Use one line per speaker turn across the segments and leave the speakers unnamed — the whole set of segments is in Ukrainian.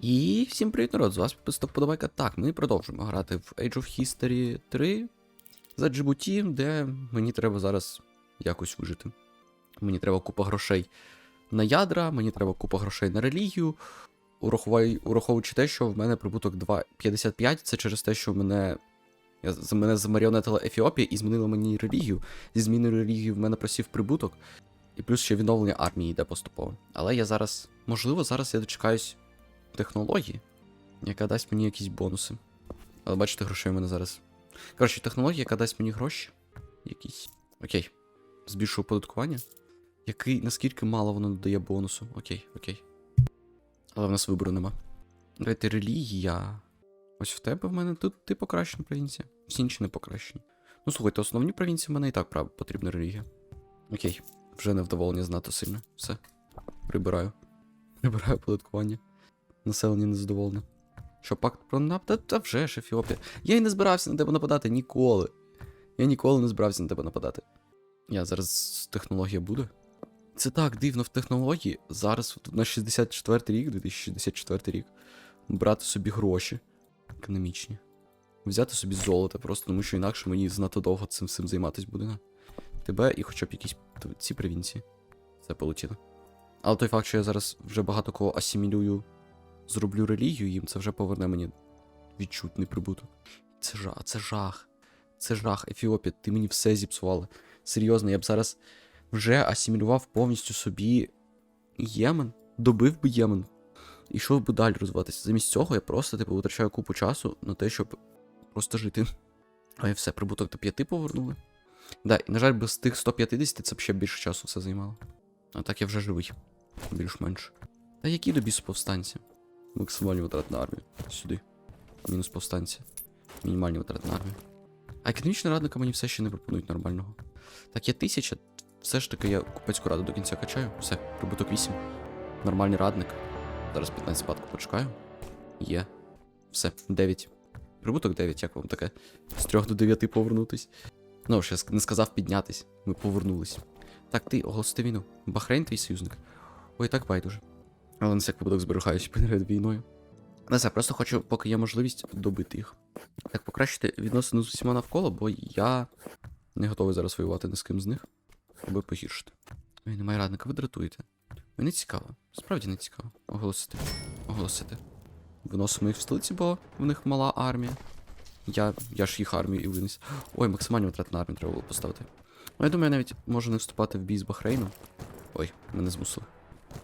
І всім привіт, народ! З вас підписок подобайка. Так, ми продовжуємо грати в Age of History 3 за Джибуті, де мені треба зараз якось вижити. Мені треба купа грошей на ядра, мені треба купа грошей на релігію. Ураховуючи те, що в мене прибуток 2,55, це через те, що мене. Мене замаріонетила Ефіопія і змінила мені релігію. Зі зміною релігії в мене просів прибуток. І плюс ще відновлення армії йде поступово. Але я зараз. Можливо, зараз я дочекаюсь технології, яка дасть мені якісь бонуси. Але бачите, грошей у мене зараз. Коротше, технологія, яка дасть мені гроші. Якісь. Окей. Збільшую оподаткування. Який, наскільки мало воно дає бонусу. Окей, окей. Але в нас вибору нема. Давайте релігія. Ось в тебе в мене тут ти покращена провінція. Всі інші не покращені. Ну слухайте, основні провінції в мене і так прав- потрібна релігія. Окей, вже невдоволення знато сильно. Все. Прибираю. Прибираю оподаткування. Населення незадоволене. Що пакт про нап? Та, вже ж Ефіопія. Я й не збирався на тебе нападати ніколи. Я ніколи не збирався на тебе нападати. Я зараз технологія буде. Це так дивно в технології. Зараз на 64 рік, 2064 рік, брати собі гроші економічні. Взяти собі золото, просто тому що інакше мені знато довго цим всім займатися буде. Тебе і хоча б якісь ці провінції. Це полетіло. Але той факт, що я зараз вже багато кого асимілюю, зроблю релігію їм, це вже поверне мені відчутний прибуток. Це жах, це жах. Це жах. Ефіопія, ти мені все зіпсувала. Серйозно, я б зараз вже асимілював повністю собі Ємен, добив би Ємен. І йшов би далі розвиватися. Замість цього я просто типу витрачаю купу часу на те, щоб просто жити. А і все, прибуток до 5 повернули. Да, і на жаль, без тих 150 це б ще більше часу все займало. А так я вже живий. Більш-менш. Та які до бісу повстанці? Максимальні витрати на армію. Сюди. Мінус повстанці. Мінімальні витрати на армію. А економічна радника мені все ще не пропонують нормального. Так, є тисяча. Все ж таки я купецьку раду до кінця качаю. Все, прибуток 8. Нормальний радник. Зараз 15 спадку почекаю. Є. Все, 9. Прибуток 9, як вам таке? З 3 до 9 повернутись. Ну, ще ск- не сказав піднятись. Ми повернулись. Так, ти оголосити війну. Бахрейн твій союзник. Ой, так байдуже. Але на всяк випадок зберігаюсь перед війною. Не знаю, просто хочу, поки є можливість, добити їх. Так, покращити відносини з усіма навколо, бо я не готовий зараз воювати ні з ким з них, аби погіршити. Ой, немає радника, ви дратуєте. Мені цікаво. Справді не цікаво. Оголосити. Оголосити. Виносимо їх в столиці, бо в них мала армія. Я, я ж їх армію і виніс. Ой, максимальні витрати на армію треба було поставити. Ну, я думаю, я навіть можу не вступати в бій з Бахрейном. Ой, мене змусили.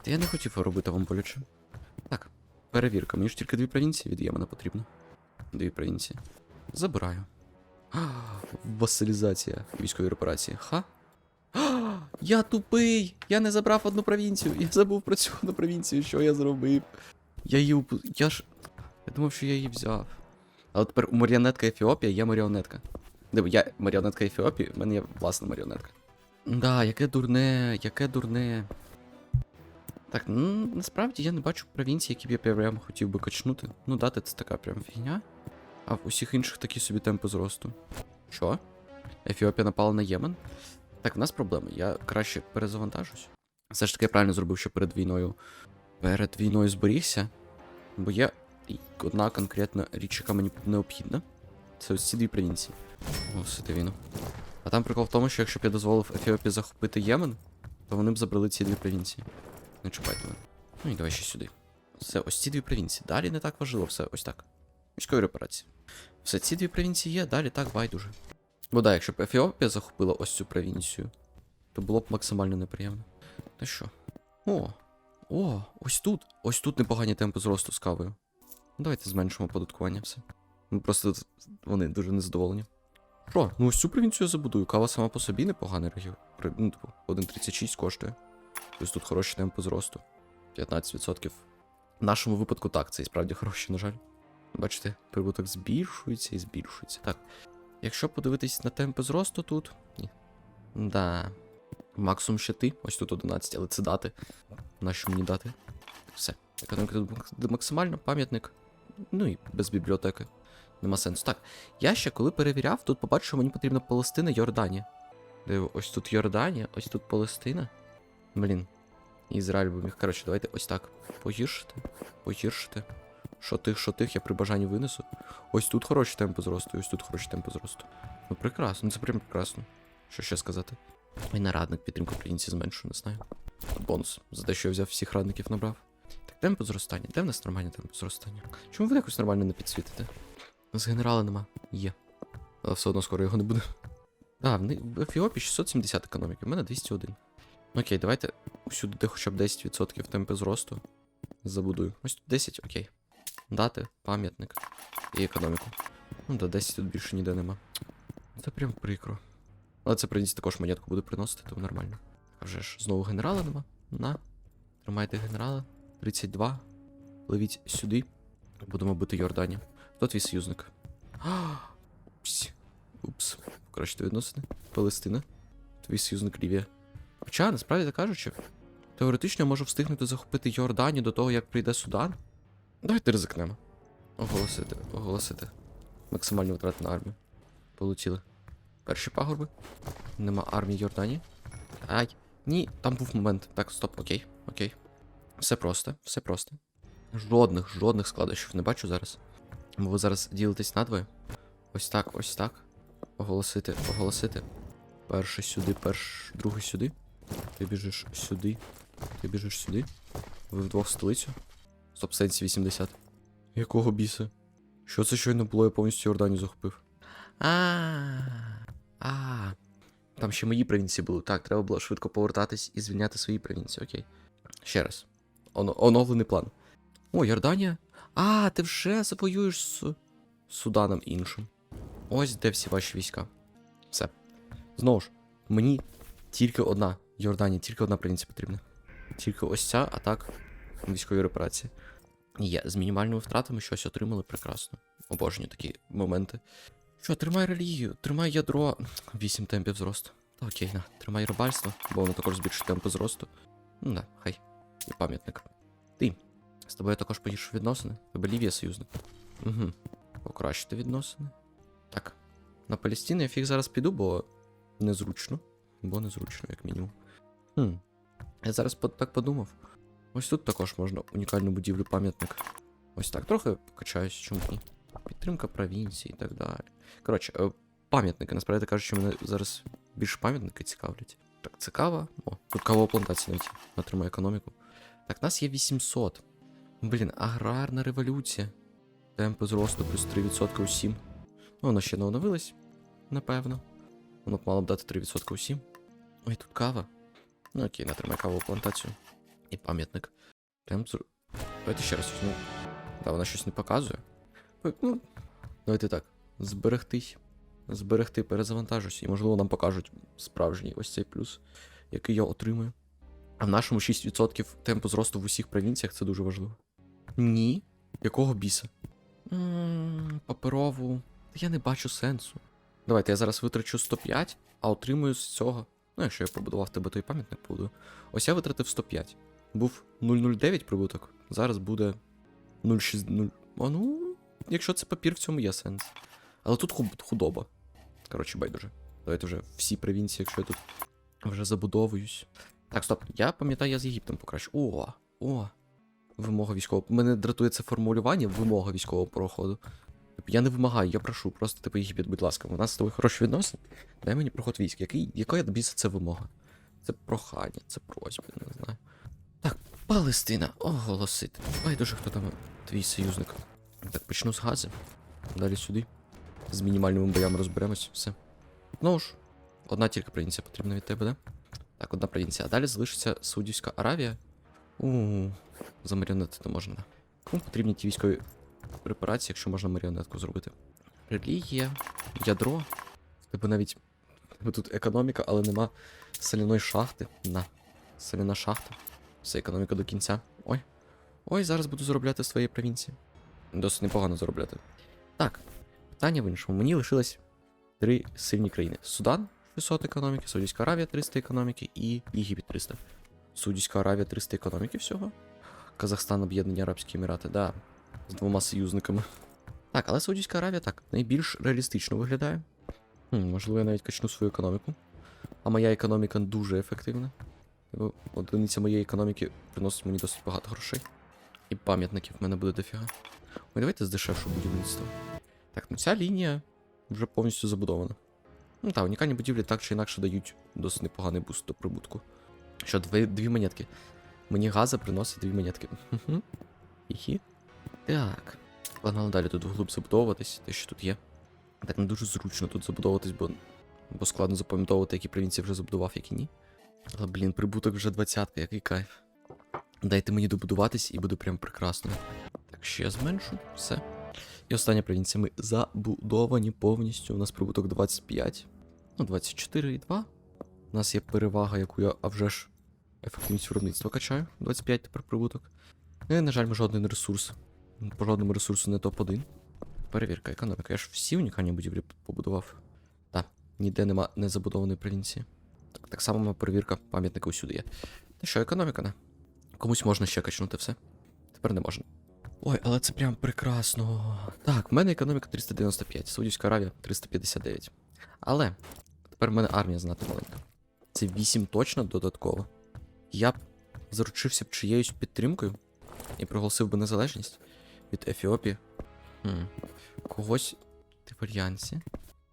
Та я не хотів робити вам боляче. Так, перевірка. Мені ж тільки дві провінції від Ємена потрібно. Дві провінції. Забираю. А, Васалізація військової репарації. Ха? А, Я тупий! Я не забрав одну провінцію. Я забув про цю одну провінцію, що я зробив. Я її упу... Я ж. Я думав, що я її взяв. Але тепер маріонетка Ефіопія є маріонетка. Диво, я маріонетка Ефіопії, в мене є власна маріонетка. Да, яке дурне, яке дурне. Так, ну насправді я не бачу провінції, які б я прям хотів би качнути. Ну, дати це така прям фігня. А в усіх інших такі собі темпи зросту. Що? Ефіопія напала на Ємен? Так, в нас проблеми. Я краще перезавантажусь. Все ж таки я правильно зробив, що перед війною. Перед війною зберігся. Бо є одна конкретна річ, яка мені необхідна. Це ось ці дві провінції. Оголосити війну. А там прикол в тому, що якщо б я дозволив Ефіопії захопити Ємен, то вони б забрали ці дві провінції. Не чіпайте. Ну і давай ще сюди. Все, ось ці дві провінції. Далі не так важливо, все ось так. Військові репарації. Все, ці дві провінції є, далі так байдуже. Бо да, якщо б Ефіопія захопила ось цю провінцію, то було б максимально неприємно. Та що? О, о, ось тут. Ось тут непогані темпи зросту з кавою. Ну, Давайте зменшимо податкування все. Ну просто вони дуже незадоволені. Що? Ну ось цю провінцію я забудую. Кава сама по собі непоганий регіон. Ну, типу, 1,36 коштує. Тобто тут хороші темпи зросту. 15%. В нашому випадку так, це і справді хороші, на жаль. Бачите, прибуток збільшується і збільшується. Так. Якщо подивитись на темпи зросту тут. Ні. Да. Максимум ще ти. Ось тут 11, але це дати. Нащо мені дати? Все. Економіка тут максимально, пам'ятник. Ну і без бібліотеки. Нема сенсу. Так, я ще коли перевіряв, тут побачив, що мені потрібна Палестина, Йорданія. Диво, ось тут Йорданія, ось тут Палестина. Блін. Ізраїль би міг. Коротше, давайте ось так. Погіршити. Погіршити. Що тих, що тих, я при бажанні винесу. Ось тут хороші темпи зросту, ось тут хороші темпи зросту. Ну прекрасно, ну це прям прекрасно. Що ще сказати? І на радник підтримку українців зменшую, не знаю. Бонус за те, що я взяв всіх радників набрав. Так, темпи зростання. Де в нас нормальні темпи зростання? Чому ви якось нормально не підсвітите? У нас генерала нема. Є. Але все одно скоро його не буде. А, в Ефіопії 670 економіки, в мене 201. Окей, давайте усюди, де хоча б 10% темпи зросту. Забудую. Ось тут 10, окей. Дати, пам'ятник і економіку. Ну да, 10 тут більше ніде нема. Це прям прикро. Але це принц також монетку буде приносити, тому нормально. А вже ж знову генерала нема. На. Тримайте генерала. 32. Пливіть сюди. Будемо бити Йордані. Хто твій союзник? Упс. Упс. Коротше, відносини. Палестина. Твій союзник Лівія. Хоча, насправді кажучи, теоретично я можу встигнути захопити Йорданію до того, як прийде Судан. Давайте ризикнемо. Оголосити, оголосити. Максимальні витрати на армію. Полетіли. Перші пагорби. Нема армії Йорданії. Ай. Ні, там був момент. Так, стоп, окей, окей. Все просто, все просто. Жодних, жодних складощів не бачу зараз. Бо ви зараз ділитесь надвоє. Ось так, ось так. Оголосити, оголосити. Перший сюди, перш, другий сюди. Ти біжиш сюди. Ти біжиш сюди. Ви вдвох в столицю. Стоп, сенсі 80. Якого біса? Що це щойно було, я повністю Йорданію захопив. А. А. Там ще мої провінції були. Так, треба було швидко повертатись і звільняти свої провінції. Окей. Ще раз. Оно- оновлений план. О, Йорданія. А, ти вже завоюєш з Суданом іншим. Ось де всі ваші війська. Все. Знову ж, мені тільки одна Йорданія, тільки одна провінція потрібна. Тільки ось ця, а так військові репарації. Є, з мінімальними втратами щось отримали прекрасно. Обожнюю такі моменти. Що, тримай релігію, тримай ядро. 8 темпів зросту. Та окей, на, тримай рибальство, бо воно також збільшить темпи зросту. Ну да, хай. І пам'ятник. Ти. З тобою також погіршу відносини. Тебе Лівія союзник. Угу. Покращити відносини. Так. На Палестину я фіг зараз піду, бо незручно. Бо незручно, як мінімум. Хм. Я зараз так подумав. Ось тут також можна унікальну будівлю пам'ятник. Ось так, трохи покачаюсь, чому ні. Підтримка провінції і так далі. Коротше, е, пам'ятники, насправді кажучи, мене зараз більше пам'ятники цікавлять. Так, це кава. О, тут кавова плантація навіть отримає економіку. Так, нас є 800. Блін, аграрна революція. Темпи зросту плюс 3% усім. Ну, воно ще не оновилось, напевно. Воно б мало б дати 3% усім. Ой, тут кава. Ну окей, натримай кавову плантацію. І пам'ятник. Давайте ще раз візьму. Да, вона щось не показує. Ну, давайте так. Зберегтись. Зберегти, перезавантажусь. І можливо нам покажуть справжній ось цей плюс, який я отримую. А в нашому 6% темпу зросту в усіх провінціях це дуже важливо. Ні. Якого біса? Паперову. Я не бачу сенсу. Давайте я зараз витрачу 105, а отримую з цього. Ну, якщо я побудував тебе той пам'ятник побудую. Ось я витратив 105. Був 0,09 прибуток. Зараз буде 0,60. А ну, якщо це папір, в цьому є сенс. Але тут худоба. Коротше, байдуже. Давайте вже всі провінції, якщо я тут вже забудовуюсь. Так, стоп, я пам'ятаю, я з Єгиптом покращу. О, о. Вимога військового. Мене дратує це формулювання вимога військового проходу. Я не вимагаю, я прошу. Просто типу Єгипет, будь ласка, у нас з тобою хороші відносини. Дай мені проход військ. Який, яка біса це вимога? Це прохання, це просьба, не знаю. Так, Палестина, оголосити. Байдуже, хто там твій союзник. Так, почну з гази. Далі сюди. З мінімальними боями розберемось, все. Ну ж, одна тільки провінція потрібна від тебе, да? Так, одна провінція. А далі залишиться Саудівська Аравія. У за маріонети не можна. Кому потрібні ті військові репарації, якщо можна маріонетку зробити? Релігія, ядро. В тебе навіть. тут економіка, але нема соляної шахти. На. Соляна шахта. Все, економіка до кінця. Ой. Ой, зараз буду заробляти з твоєї провінції. Досить непогано заробляти. Так, питання в іншому. Мені лишилось три сильні країни: Судан 600 економіки, Саудівська Аравія 300 економіки і Єгипет 300. Саудівська Аравія 300 економіки всього. Казахстан, Об'єднані Арабські Емірати, да. З двома союзниками. Так, але Саудівська Аравія так, найбільш реалістично виглядає. Хм, можливо, я навіть качну свою економіку. А моя економіка дуже ефективна. Типу, Одиниця моєї економіки приносить мені досить багато грошей. І пам'ятників в мене буде дофіга. Ой, давайте здешевшу будівництво. Так, ну ця лінія вже повністю забудована. Ну так, унікальні будівлі так чи інакше дають досить непоганий буст до прибутку. Що, дві, дві монетки. Мені газа приносить дві монетки. Хі-хі. Так. Погнали далі тут вглуб забудовуватись, те, що тут є. Так не дуже зручно тут забудовуватись, бо, бо складно запам'ятовувати, які провінції вже забудував, які ні. Але, блін, прибуток вже двадцятка, який кайф. Дайте мені добудуватись і буде прям прекрасно. Так, ще зменшу, все. І остання провінція. Ми забудовані повністю. У нас прибуток 25. Ну, 24,2. У нас є перевага, яку я, а вже ж, ефективність виробництва качаю. 25 тепер прибуток. Ну, І, на жаль, ми жоден ресурс. По жодному ресурсу не топ-1. Перевірка, економіка. Я ж всі унікальні будівлі побудував. Так, ніде нема незабудованої провінції. Так, так само перевірка пам'ятника усюди є. Та що, економіка, не? Комусь можна ще качнути все. Тепер не можна. Ой, але це прям прекрасно. Так, в мене економіка 395, Саудівська Аравія 359. Але тепер в мене армія знати маленька. Це 8 точно додатково. Я б заручився б чиєюсь підтримкою і проголосив би незалежність від Ефіопії. Хм. Когось в Альянсі.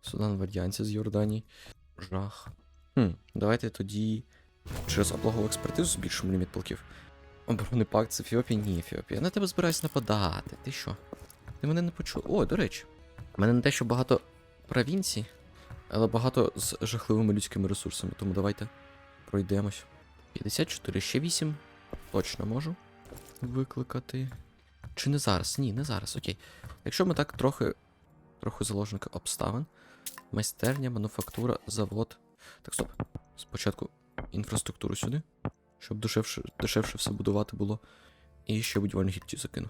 Судан в Альянсі з Йорданії. Жах. Хм, давайте тоді через облогову експертизу збільшимо ліміт полків. Оборонний пакт з Ефіопії? Ні, Ефіопія. Я на тебе збираюсь нападати. Ти що? Ти мене не почув. О, до речі. У мене не те, що багато провінцій, але багато з жахливими людськими ресурсами. Тому давайте пройдемось. 54, ще 8. Точно можу викликати. Чи не зараз? Ні, не зараз, окей. Якщо ми так трохи. Трохи заложника обставин. Майстерня, мануфактура, завод. Так, стоп. Спочатку інфраструктуру сюди, щоб дешевше, дешевше все будувати було. І ще будівельну гільдію закину.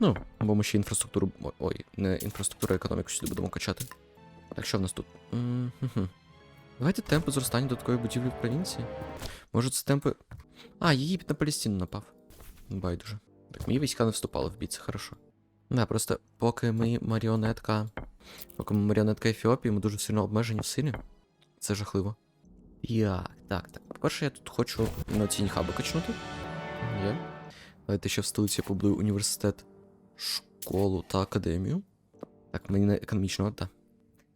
Ну, бо ми ще інфраструктуру. Ой, не інфраструктуру, а економіку сюди будемо качати. Так, що в нас тут? М-хм-хм. Давайте темпи зростання додаткової будівлі в провінції. Може, це темпи. А, Єгипет на Палестину напав. Байдуже. Так, мої війська не вступали в бій, це хорошо. Да, просто поки ми маріонетка. Поки ми маріонетка Ефіопії, ми дуже сильно обмежені в силі. Це жахливо. Як? Так, так. По-перше, я тут хочу на інноваційні хаби качнути. Є. Давайте ще в столиці я побудую університет, школу та академію. Так, мені не економічного, так.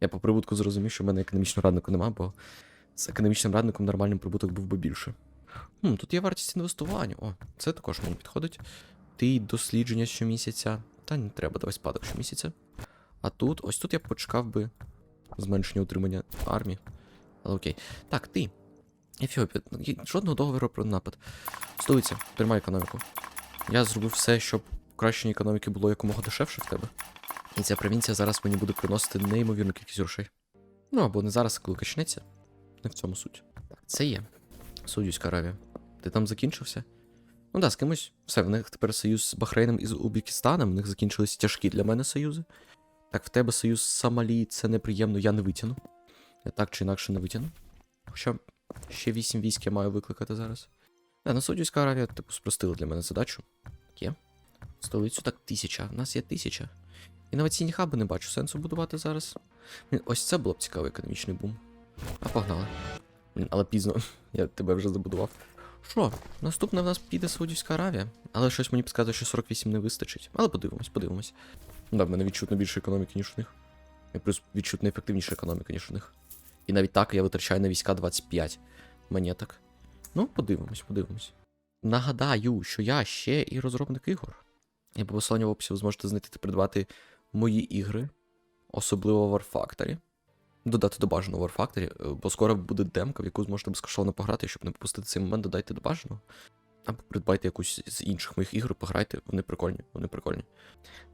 Я по прибутку зрозумів, що в мене економічного раднику нема, бо з економічним радником нормальним прибуток був би більше. Хм, тут є вартість інвестування. О, це також мені підходить. Ти дослідження щомісяця. Та не треба, давай спадок щомісяця. А тут, ось тут я б почекав би зменшення утримання армії. Але окей. Так, ти. Ефіопія, жодного договору про напад. Столиця, тримай економіку. Я зробив все, щоб покращення економіки було якомога дешевше в тебе. І ця провінція зараз мені буде приносити неймовірну кількість грошей. Ну або не зараз, коли качнеться. Не в цьому суть. Це є. Саудівська Аравія. Ти там закінчився? Ну да, з кимось. Все, в них тепер союз з Бахрейном і з Узбекистаном, в них закінчились тяжкі для мене союзи. Так, в тебе союз з Сомалі, це неприємно, я не витягну. Я так чи інакше не витягну. Хоча ще 8 військ я маю викликати зараз. Да, на Саудівська Аравія, типу, спростила для мене задачу. Є. Столицю так тисяча. У нас є тисяча. Інноваційні хаби не бачу сенсу будувати зараз. Ось це було б цікавий економічний бум. А погнали. Але пізно. Я тебе вже забудував. Що, наступне в нас піде Саудівська Аравія, але щось мені підказує, що 48 не вистачить. Але подивимось, подивимось. Да, в мене відчутно більше економіки, ніж у них. І плюс відчутно ефективніша економіка, ніж у них. І навіть так я витрачаю на війська 25 монеток. Ну, подивимось, подивимось. Нагадаю, що я ще і розробник ігор. І по посиланню в описі ви зможете знайти та придбати мої ігри, особливо в War Factory. Додати до бажаного War Factory, е, бо скоро буде демка, в яку зможете безкоштовно пограти, щоб не пропустити цей момент, додайте до бажаного. Або придбайте якусь з інших моїх ігор, пограйте, вони прикольні, вони прикольні.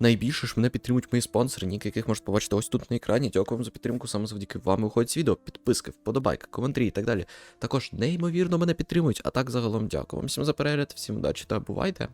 Найбільше ж мене підтримують мої спонсори, ніки яких можете побачити ось тут на екрані. Дякую вам за підтримку, саме завдяки вам виходять відео, підписки, вподобайки, коментарі і так далі. Також неймовірно мене підтримують, а так загалом дякую вам всім за перегляд, всім удачі та бувайте!